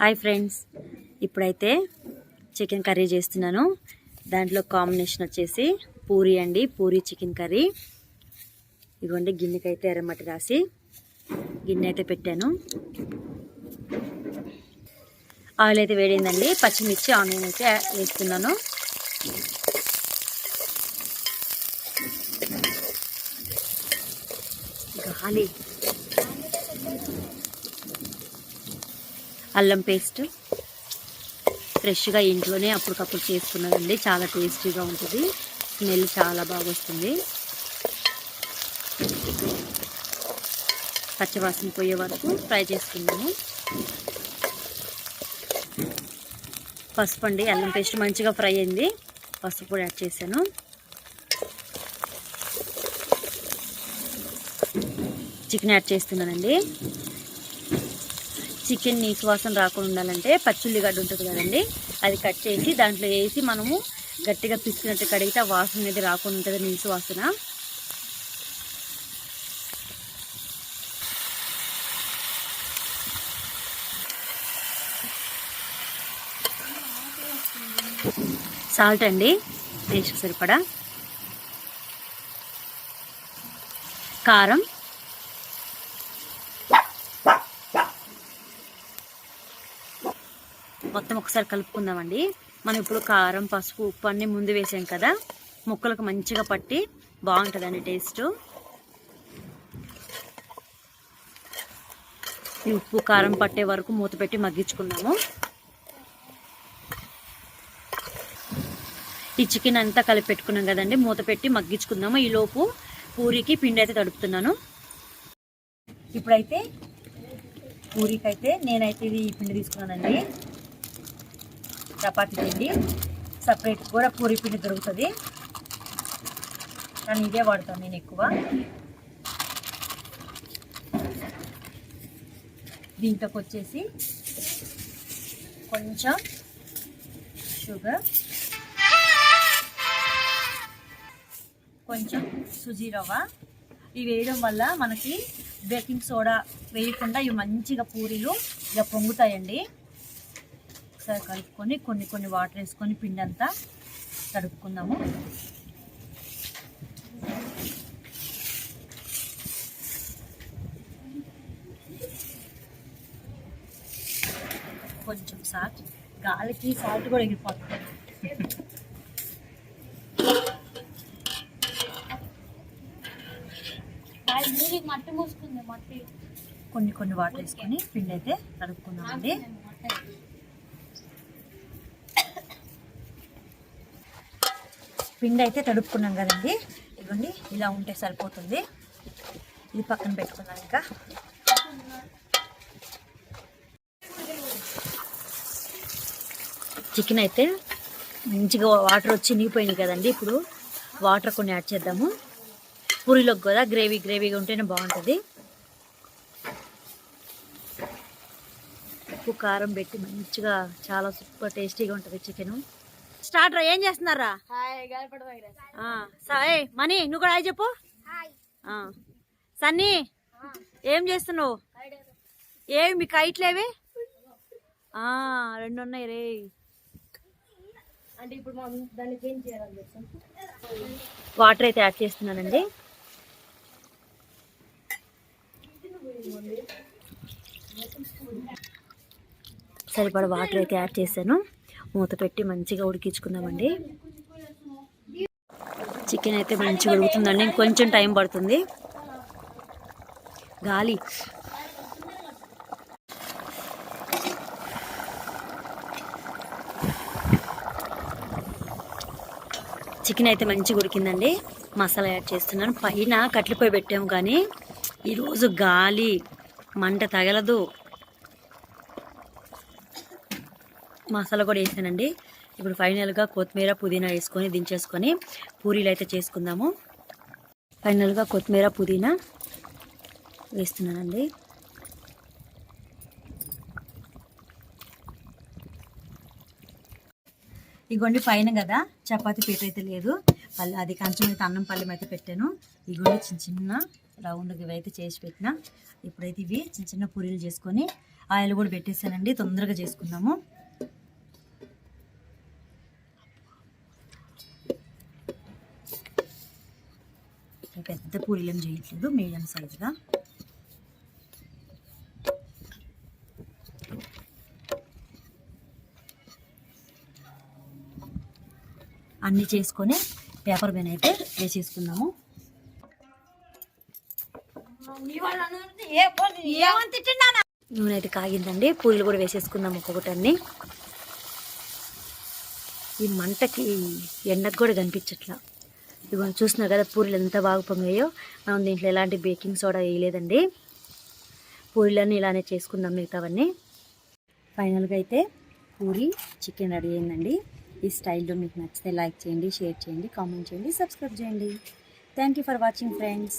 Hi friends. ఇప్పుడైతే chicken curry చేస్తున్నాను. దాంట్లో కాంబినేషన్ వచ్చేసి పూరి అండి. Puri chicken curry. ఇదిగోండి గిన్నెకైతే ఎర్రమట్టి రాసి గిన్నె అయితే పెట్టాను. ఆయిల్ అయితే వేడిందండి. పచ్చిమిర్చి ఆనియన్ అయితే వేస్తున్నాను. గాలి అల్లం పేస్ట్. ఫ్రెష్గా ఇంట్లోనే అప్పటికప్పుడు చేసుకున్నదండి. చాలా టేస్టీగా ఉంటుంది. స్మెల్ చాలా బాగా వస్తుంది. పచ్చవాసన పోయే వరకు ఫ్రై చేసుకున్నాము పసుపు అండి అల్లం పేస్ట్ మంచిగా ఫ్రై అయింది. పసుపు కూడా యాడ్ చేశాను. చికెన్ యాడ్ చేస్తున్నానండి. చికెన్ నీసు వాసన రాకుండా ఉండాలంటే పచ్చుల్లిగడ్డ ఉంటుంది కదండి. అది కట్ చేసి దాంట్లో వేసి మనము గట్టిగా పిసికినట్టు కడిగితే ఆ వాసన అనేది రాకుండా ఉంటుంది నీసు వాసన. సాల్ట్ అండి టేస్ట్ సరిపడా? కారం మొత్తం ఒకసారి కలుపుకుందామండి. మనం ఇప్పుడు కారం పసుపు ఉప్పు అన్నీ ముందు వేసాం కదా. ముక్కలకు మంచిగా పట్టి బాగుంటుందండి టేస్ట్. ఈ ఉప్పు కారం పట్టే వరకు మూత పెట్టి మగ్గించుకున్నాము ఈ చికెన్ అంతా కలిపి పెట్టుకున్నాం కదండి. మూత పెట్టి మగ్గించుకుందాము. ఈ లోపు పూరికి పిండి అయితే తడుపుతున్నాను. ఇప్పుడైతే పూరికి అయితే నేనైతే ఇది ఈ పిండి తీసుకున్నానండి. చపాతీ పిండి సపరేట్ కూర పూరి పిండి దొరుకుతుంది. కానీ ఇదే వాడతాను నేను ఎక్కువ. దీంట్లోకి వచ్చేసి కొంచెం షుగర్ కొంచెం సుజీ రవ్వ. ఇవి వేయడం వల్ల మనకి బేకింగ్ సోడా వేయకుండా ఇవి మంచిగా పూరీలు ఇక పొంగుతాయండి. ఒకసారి కలుపుకొని కొన్ని కొన్ని వాటర్ వేసుకొని పిండి అంతా తడుపుకుందాము. కొంచెం సాల్ట్ గాలికి సాల్ట్ కూడా ఎగిరిపోతుంది. మట్టి మూసుకుంది మట్టి. కొన్ని కొన్ని వాటర్ వేసుకొని పిండి అయితే తడుపుకుందామండి పిండి అయితే తడుపుకున్నాం కదండి. ఇదిగోండి ఇలా ఉంటే సరిపోతుంది. ఇది పక్కన పెట్టుకున్నాం ఇంకా. చికెన్ అయితే మంచిగా వాటర్ వచ్చి నిగిపోయింది కదండి. ఇప్పుడు వాటర్ కొన్ని యాడ్ చేద్దాము. పూరిలోకి కూడా గ్రేవీ గ్రేవీగా ఉంటేనే బాగుంటుంది. ఉప్పు కారం పెట్టి మంచిగా చాలా సూపర్ టేస్టీగా ఉంటుంది చికెన్. స్టార్ట్ రా ఏం చేస్తున్నారా? సాయ్ మనీ నువ్వు కూడా హాయ్ చెప్పు. సన్నీ ఏం చేస్తున్నావు? ఏవి మీ కైట్లేవి ఆ, రెండు ఉన్నాయి రే. అంటే ఇప్పుడు వాటర్ అయితే యాడ్ చేస్తున్నానండి. సరిపడ వాటర్ అయితే యాడ్ చేశాను. మూత పెట్టి మంచిగా ఉడికించుకుందామండి. చికెన్ అయితే మంచిగా ఉడుకుతుందండి. ఇంకొంచెం టైం పడుతుంది. గాలి. చికెన్ అయితే మంచిగా ఉడికిందండి. మసాలా యాడ్ చేస్తున్నాను. పైన కట్లిపోయి పెట్టాము కానీ ఈరోజు గాలి మంట తగలదు. మసాలా కూడా వేసానండి. ఇప్పుడు ఫైనల్గా కొత్తిమీర పుదీనా వేసుకొని దించేసుకొని పూరీలు అయితే చేసుకుందాము. ఫైనల్గా కొత్తిమీర పుదీనా వేస్తున్నానండి. ఇగోండి పైన కదా చపాతీ పీట అయితే లేదు. పల్లె అది కంచం అయితే అన్నం పల్లెం అయితే పెట్టాను. ఇగోండి చిన్న చిన్న రౌండ్ ఇవైతే అయితే చేసి పెట్టిన. ఇప్పుడైతే ఇవి చిన్న చిన్న పూరీలు చేసుకొని ఆయిల్ కూడా పెట్టేసానండి. తొందరగా చేసుకుందాము. పెద్ద పూరీలు ఏం చేయట్లేదు మీడియం సైజుగా అన్నీ చేసుకొని పేపర్ పైన అయితే వేసేసుకుందాము. నూనె అయితే కాగిందండి పూరీలు కూడా వేసేసుకుందాం ఒక్కొక్కటి అన్ని ఈ మంటకి ఎండకు కూడా కనిపించట్లా. ఇవన్నీ చూస్తున్నారు కదా పూరీలు ఎంత బాగా పొంగాయో మనం దీంట్లో ఎలాంటి బేకింగ్ సోడా వేయలేదండి. పూరీలన్నీ ఇలానే చేసుకుందాం మిగతావన్నీ. ఫైనల్గా అయితే పూరి చికెన్ రెడీ అయిందండి. ఈ స్టైల్లో మీకు నచ్చితే లైక్ చేయండి షేర్ చేయండి కామెంట్ చేయండి సబ్స్క్రైబ్ చేయండి. Thank you for watching friends